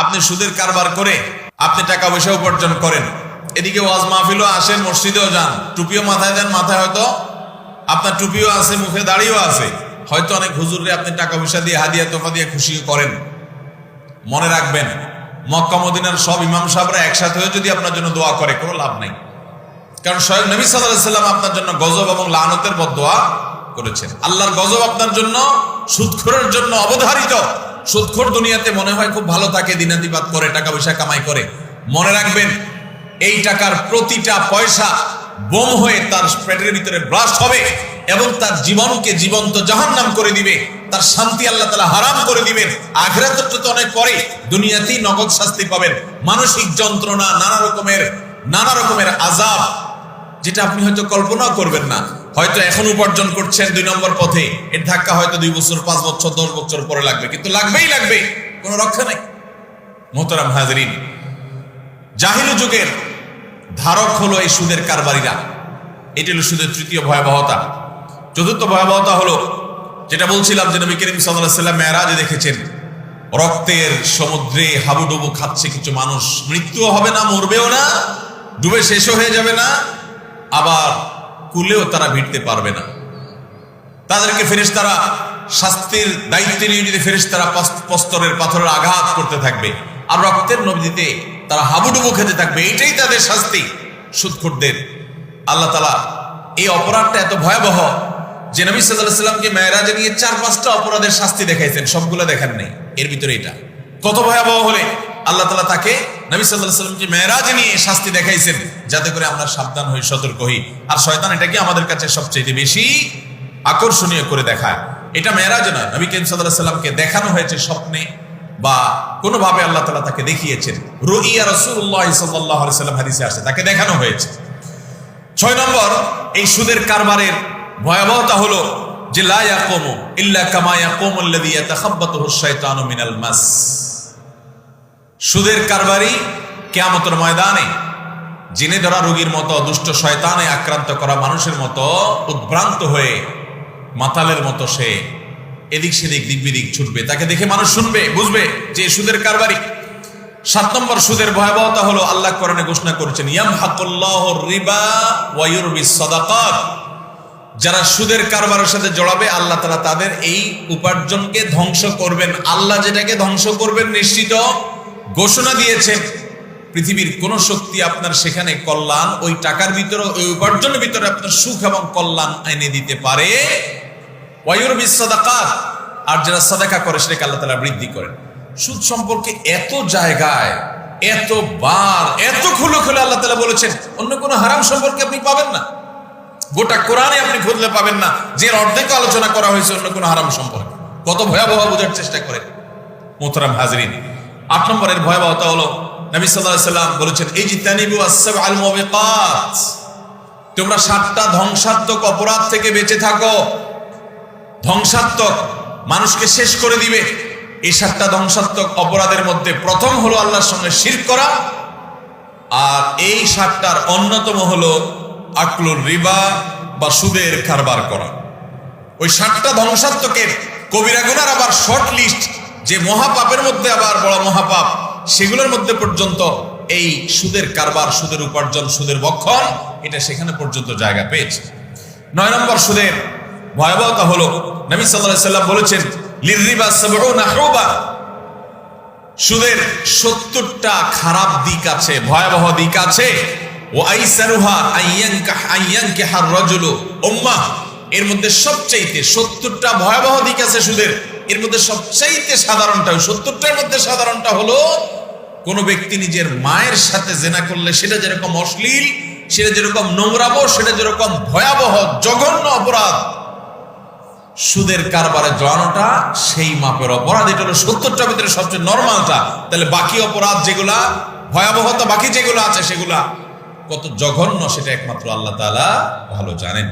আপনি সুদের কারবার করে আপনি টাকা পয়সা উপার্জন করেন। এদিকে ওয়াজ মাহফিলও আসেন মসজিদেও যান। টুপিও মাথায় দেন, মাথায় হয়তো আপনার টুপিও আছে, মুখে দাড়িও আছে। হয়তো অনেক হুজুরে আপনি টাকা পয়সা দিয়ে হাদিয়া তোফা দিয়ে খুশি করেন। মনে রাখবেন, মক্কা, মদিনার সব ইমাম সাহেবরা একসাথে হয়ে যদি আপনার জন্য দোয়া করে, কোনো লাভ নাই। কারণ স্বয়ং নবী সাল্লাম আপনার জন্য গজব এবং লানতের বদোয়া করেছেন। আল্লাহর গজব আপনার জন্য সুদখোরের জন্য অবধারিত। সুদখোর দুনিয়াতে মনে হয় খুব ভালো থাকে দিনাতিপাত করে টাকা পয়সা কামাই করে। মনে রাখবেন, এই টাকার প্রতিটা পয়সা বোম হয়ে তার পেটের ভিতরে ব্লাস্ট হবে এবং তার জীবনকে জীবন্ত জাহান্নাম করে দিবে, তার শান্তি আল্লাহ তালা হারাম করে দিবেন, আখরাতের তো অনেক পরে দুনিয়াতেই নগদ শাস্তি পাবেন। মানসিক যন্ত্রণা, নানা রকমের নানা রকমের আজাব যেটা আপনি হয়তো কল্পনাও করবেন না। হয়তো এখন উপার্জন করছেন দুই নম্বর পথে। এর ধাক্কা হয়তো দুই বছর, পাঁচ বছর, দশ বছর পরে লাগবে। কিন্তু লাগবেই লাগবে কোনো রক্ষা নাই। মোহতারাম হাজরিন, জাহিলু যুগের ধারক হলো এই সুদের কারবারিরা। এটি হলো সুদের তৃতীয় ভয়াবহতা। চতুর্থ ভয়াবহতা হলো, যেটা বলছিলাম যে নবী করিম সাল্লাহ সাল্লাম মেয়েরাজে দেখেছেন, রক্তের সমুদ্রে হাবুডুবু খাচ্ছে কিছু মানুষ। মৃত্যুও হবে না, মরবেও না, ডুবে শেষও হয়ে যাবে না। আবার কুলেও তারা ভিড়তে পারবে না। তাদেরকে ফেরেস তারা শাস্তির দায়িত্বে নিয়ে যদি ফেরেস তারা পস্তরের পাথরের আঘাত করতে থাকবে আর রক্তের নদীতে তারা হাবুডুবু খেতে থাকবে, এটাই তাদের শাস্তি। সুদখুরদের আল্লাহ তালা এই অপরাধটা এত ভয়াবহ যে নবী সাল্লাহ সাল্লামকে মেয়েরাজে নিয়ে চার পাঁচটা অপরাধের শাস্তি দেখাইছেন, সবগুলো দেখান নেই এর ভিতরে এটা। কত ভয়াবহ হলে আল্লাহ তালা তাকে নবী সাল্লাহ সাল্লামকে মেয়েরাজে নিয়ে শাস্তি দেখাইছেন, যাতে করে আমরা সাবধান হই, সতর্ক হই। আর শয়তান এটাকে আমাদের কাছে সবচেয়ে বেশি আকর্ষণীয় করে দেখায়। এটা মেয়েরাজ নয়, নবী কেম সাল্লাহ সাল্লামকে দেখানো হয়েছে স্বপ্নে বা কোনোভাবে আল্লাহ তালা তাকে দেখিয়েছেন। রুইয়া রসুল্লাহ সাল্লাহ সাল্লাম হাদিসে আসে তাকে দেখানো হয়েছে। ছয় নম্বর, এই সুদের কারবারের ভয়াবহতা হলো যে লা ইয়াকুমু ইল্লা কামা ইয়াকুমু আল্লাযী ইয়াতাখাব্বাতুহু আশ-শাইতানু মিনাল মাস। সুদের কারবারি কিয়ামতের ময়দানে জিনে ধরা রোগীর মতো, দুষ্ট শয়তানে আক্রান্ত করা মানুষের মতো, উদ্ভ্রান্ত হয়ে মাতালের মতো সে এদিক সেদিক, দিক ছুটবে। তাকে দেখে মানুষ শুনবে, বুঝবে যে সুদের কারবারি। সাত নম্বর সুদের ভয়াবহতা হলো, আল্লাহ কোরআনে ঘোষণা করেছেন ইয়াম হাকুল্লাহ রিবা ওয়ায়ুরবিস সাদাকাত। যারা সুদের কারবারের সাথে জড়াবে, আল্লাহ তারা তাদের এই উপার্জনকে ধ্বংস করবেন। আল্লাহ যেটাকে ধ্বংস করবেন নিশ্চিত ঘোষণা দিয়েছেন পৃথিবীর কোন শক্তি আপনার সেখানে কল্যাণ, ওই টাকার ভিতরে, ওই উপার্জনের ভিতরে আপনার সুখ এবং কল্যাণ এনে দিতে পারে। আর যারা সাদাকা করে সেটাকে আল্লাহ তালা বৃদ্ধি করেন। সুদ সম্পর্কে এত জায়গায়, এত বার, এত খুলে খুলে আল্লাহ তালা বলেছেন, অন্য কোনো হারাম সম্পর্কে আপনি পাবেন না। গোটা কোরআনে আপনি খুঁজলে পাবেন না, যে অর্ধেক আলোচনা করা হয়েছে অন্য কোনো হারাম সম্পর্কে। কত ভয়াবহ বোঝার চেষ্টা করে। মোহতারাম হাজরিন আট নম্বরের ভয়াবহতা হলো নবী সাল্লাম বলেছেন, এই মুবিকাত তোমরা সাতটা ধ্বংসাত্মক অপরাধ থেকে বেঁচে থাকো। ধ্বংসাত্মক মানুষকে শেষ করে দিবে। এই সাতটা ধ্বংসাত্মক অপরাধের মধ্যে প্রথম হলো আল্লাহর সঙ্গে শির করা, আর এই সাতটার অন্যতম হলো আকলুর রিবা বা সুদের কারবার করা। ওই সাতটা ধ্বংসাত্মকের কবিরা গুনার আবার শর্ট লিস্ট যে মহাপাপের মধ্যে আবার বড় মহাপাপ, সেগুলোর মধ্যে পর্যন্ত এই সুদের কারবার, সুদের উপার্জন, সুদের বক্ষণ, এটা সেখানে পর্যন্ত জায়গা পেয়েছে। নয় নম্বর সুদের ভয়াবহতা হলো, নবী সাল্লাল্লাহু সাল্লাম বলেছেন লিরিবা হুবা। সুদের সত্তরটা খারাপ দিক আছে, ভয়াবহ দিক আছে। ও আইসারুহা আইয়ানকা আইয়ানকাহার রাজুলু উম্মাহ। এর মধ্যে সবচাইতে সত্তরটা ভয়াবহ দিক আছে সুদের। এর মধ্যে সবচাইতে সাধারণটা, সত্তরটার মধ্যে সাধারণটা হলো, কোনো ব্যক্তি নিজের মায়ের সাথে জেনা করলে সেটা যেরকম অশ্লীল, সেটা যেরকম নোংরামো, সেটা যেরকম ভয়াবহ, জঘন্য অপরাধ, সুদের কারবারে জড়ানোটা সেই মাপের অপরাধ। এটা হলো সত্তরটা ভিতরে সবচেয়ে নর্মালটা। তাহলে বাকি অপরাধ যেগুলা, ভয়াবহতা বাকি যেগুলো আছে সেগুলা কত জঘন্য সেটা একমাত্র আল্লাহ তাআলা ভালো জানেন।